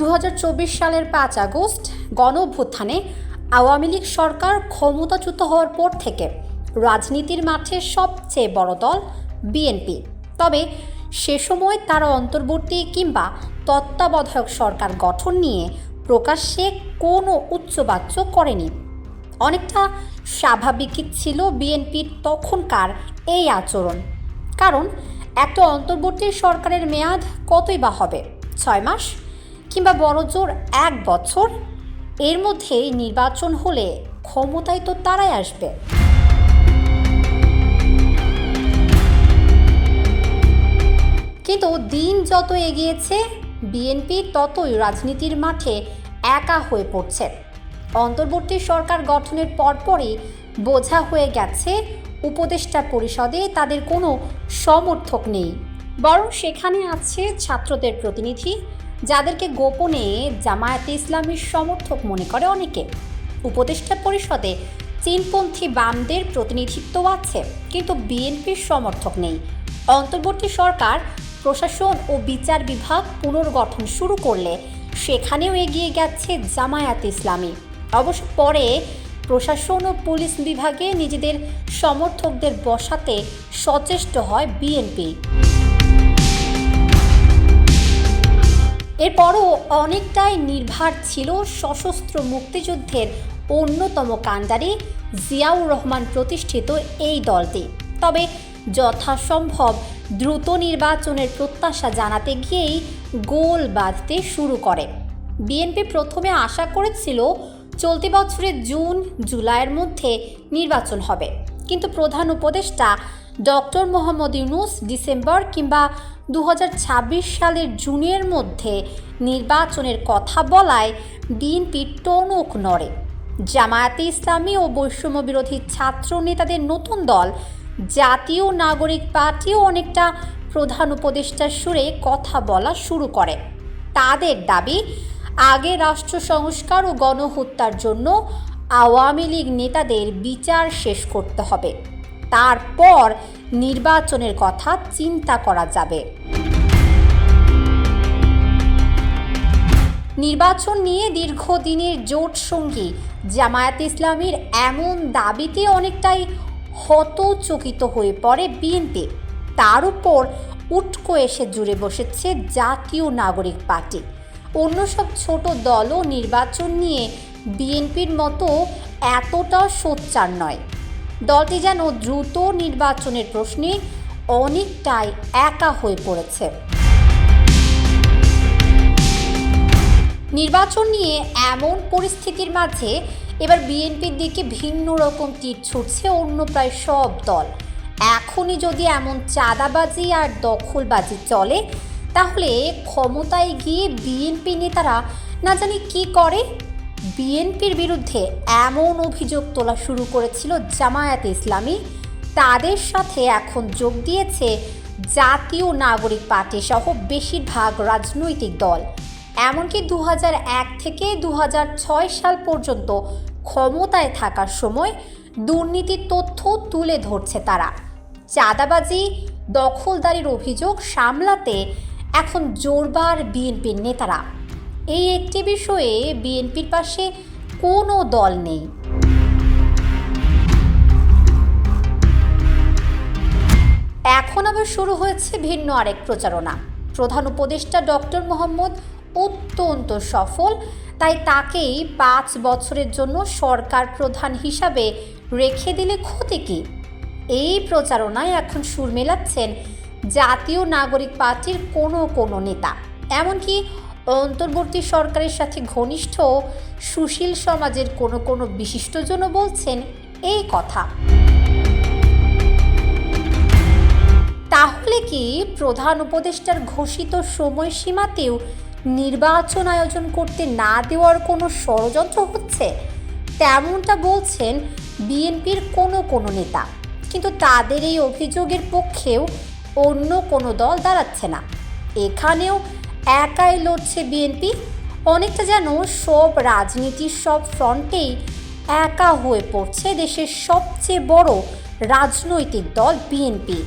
দু হাজার চব্বিশ সালের পাঁচ আগস্ট গণ অভ্যুত্থানে আওয়ামী লীগ সরকার ক্ষমতাচ্যুত হওয়ার পর থেকে রাজনীতির মাঠে সবচেয়ে বড় দল বিএনপি। তবে সে সময় তারা অন্তর্বর্তী কিংবা তত্ত্বাবধায়ক সরকার গঠন নিয়ে প্রকাশ্যে কোনো উচ্চবাচ্য করেনি। অনেকটা স্বাভাবিকই ছিল বিএনপির তখনকার এই আচরণ। কারণ একটা অন্তর্বর্তী সরকারের মেয়াদ কতই বা হবে? ছয় মাস? কিংবা বড়জোর এক বছর? এর মধ্যে নির্বাচন হলে ক্ষমতায় তো তারাই আসবে। কিন্তু দিন যত এগিয়েছে, বিএনপি ততই রাজনীতির মাঠে একা হয়ে পড়ছে। অন্তর্বর্তী সরকার গঠনের পরপরই বোঝা হয়ে গেছে, উপদেষ্টা পরিষদে তাদের কোনো সমর্থক নেই। বরং সেখানে আছে ছাত্রদের প্রতিনিধি যাদেরকে গোপনে জামায়াতে ইসলামীর সমর্থক মনে করে অনেকে। উপদেষ্টা পরিষদে চীনপন্থী বামদের প্রতিনিধিত্ব আছে, কিন্তু বিএনপির সমর্থক নেই। অন্তর্বর্তী সরকার, প্রশাসন ও বিচার বিভাগ পুনর্গঠন শুরু করলে সেখানেও এগিয়ে গেছে জামায়াত ইসলামী। অবশ্য পরে প্রশাসন ও পুলিশ বিভাগে নিজেদের সমর্থকদের বসাতে সচেষ্ট হয় বিএনপি। এরপরও অনেকটাই নির্ভার ছিল সশস্ত্র মুক্তিযুদ্ধের অন্যতম কাণ্ডারি জিয়াউর রহমান প্রতিষ্ঠিত এই দলটি। তবে যথাসম্ভব দ্রুত নির্বাচনের প্রত্যাশা জানাতে গিয়েই গোল বাঁধতে শুরু করে। বিএনপি প্রথমে আশা করেছিল চলতি বছরের জুন, জুলাইয়ের মধ্যে নির্বাচন হবে। কিন্তু প্রধান উপদেষ্টা ডক্টর মোহাম্মদ ইউনুস ডিসেম্বর কিংবা দু হাজার ছাব্বিশ সালের জুনের মধ্যে নির্বাচনের কথা বলায় বিএনপি টনক নড়ে। জামায়াতে ইসলামী ও বৈষম্য বিরোধী ছাত্র নেতাদের নতুন দল, জাতীয় নাগরিক পার্টিও অনেকটা প্রধান উপদেষ্টার সুরে কথা বলা শুরু করে। তাদের দাবি, আগে রাষ্ট্র সংস্কার ও গণহত্যার জন্য আওয়ামী লীগ নেতাদের বিচার শেষ করতে হবে। তারপর নির্বাচনের কথা চিন্তা করা যাবে। নির্বাচন নিয়ে দীর্ঘদিনের জোট সঙ্গী জামায়াত ইসলামীর এমন দাবিতে অনেকটাই হতচকিত হয়ে পড়ে বিএনপি। তার উপর উটকো এসে জুড়ে বসেছে জাতীয় নাগরিক পার্টি। অন্য সব ছোট দলও নির্বাচন নিয়ে বিএনপির মতো এতটা সোচ্চার নয়। দলটি যেন দ্রুত নির্বাচনের প্রশ্নে অনেকটাই একা হয়ে পড়েছে। নির্বাচন নিয়ে এমন পরিস্থিতির মাঝে এবার বিএনপির দিকে ভিন্ন রকম তীর ছুটছে অন্য প্রায় সব দল। এখনই যদি এমন চাঁদাবাজি আর দখলবাজি চলে, তাহলে ক্ষমতায় গিয়ে বিএনপি নেতারা না জানি কি করে? বিএনপির বিরুদ্ধে এমন অভিযোগ তোলা শুরু করেছিল জামায়াতে ইসলামী। তাদের সাথে এখন যোগ দিয়েছে জাতীয় নাগরিক পার্টি সহ বেশিরভাগ রাজনৈতিক দল। এমনকি দু থেকে দু হাজার ছয় সাল পর্যন্ত ক্ষমতায় থাকার সময় দুর্নীতির তথ্য তুলে ধরছে তারা। চাঁদাবাজি, দখলদারির অভিযোগ সামলাতে এখন জোরবার বিএনপির নেতারা। এই একটি বিষয়ে বিএনপির পাশে কোনো দল নেই। এখন আবার শুরু হয়েছে ভিন্ন আরেক প্রচারণা। প্রধান উপদেষ্টা ডক্টর মোহাম্মদ অত্যন্ত সফল, তাই তাকেই পাঁচ বছরের জন্য সরকার প্রধান হিসাবে রেখে দিলে ক্ষতি কী? এই প্রচারণায় এখন সুর মেলাচ্ছেন জাতীয় নাগরিক পার্টির কোনো কোনো নেতা। এমনকি অন্তর্বর্তী সরকারের সাথে ঘনিষ্ঠ সুশীল সমাজের কোনো কোনো বিশিষ্টজনও বলছেন এই কথা। তাহলে কি প্রধান উপদেষ্টার ঘোষিত সময়সীমাতেও নির্বাচন আয়োজন করতে না দেওয়ার কোনো ষড়যন্ত্র হচ্ছে? তেমনটা বলছেন বিএনপির কোনো কোনো নেতা। কিন্তু তাদের এই অভিযোগের পক্ষেও অন্য কোনো দল দাঁড়াচ্ছে না। এখানেও একাই লড়ছে বিএনপি। অনেকটা যেন সব রাজনীতির সব ফ্রন্টেই একা হয়ে পড়ছে দেশের সবচেয়ে বড় রাজনৈতিক দল বিএনপি।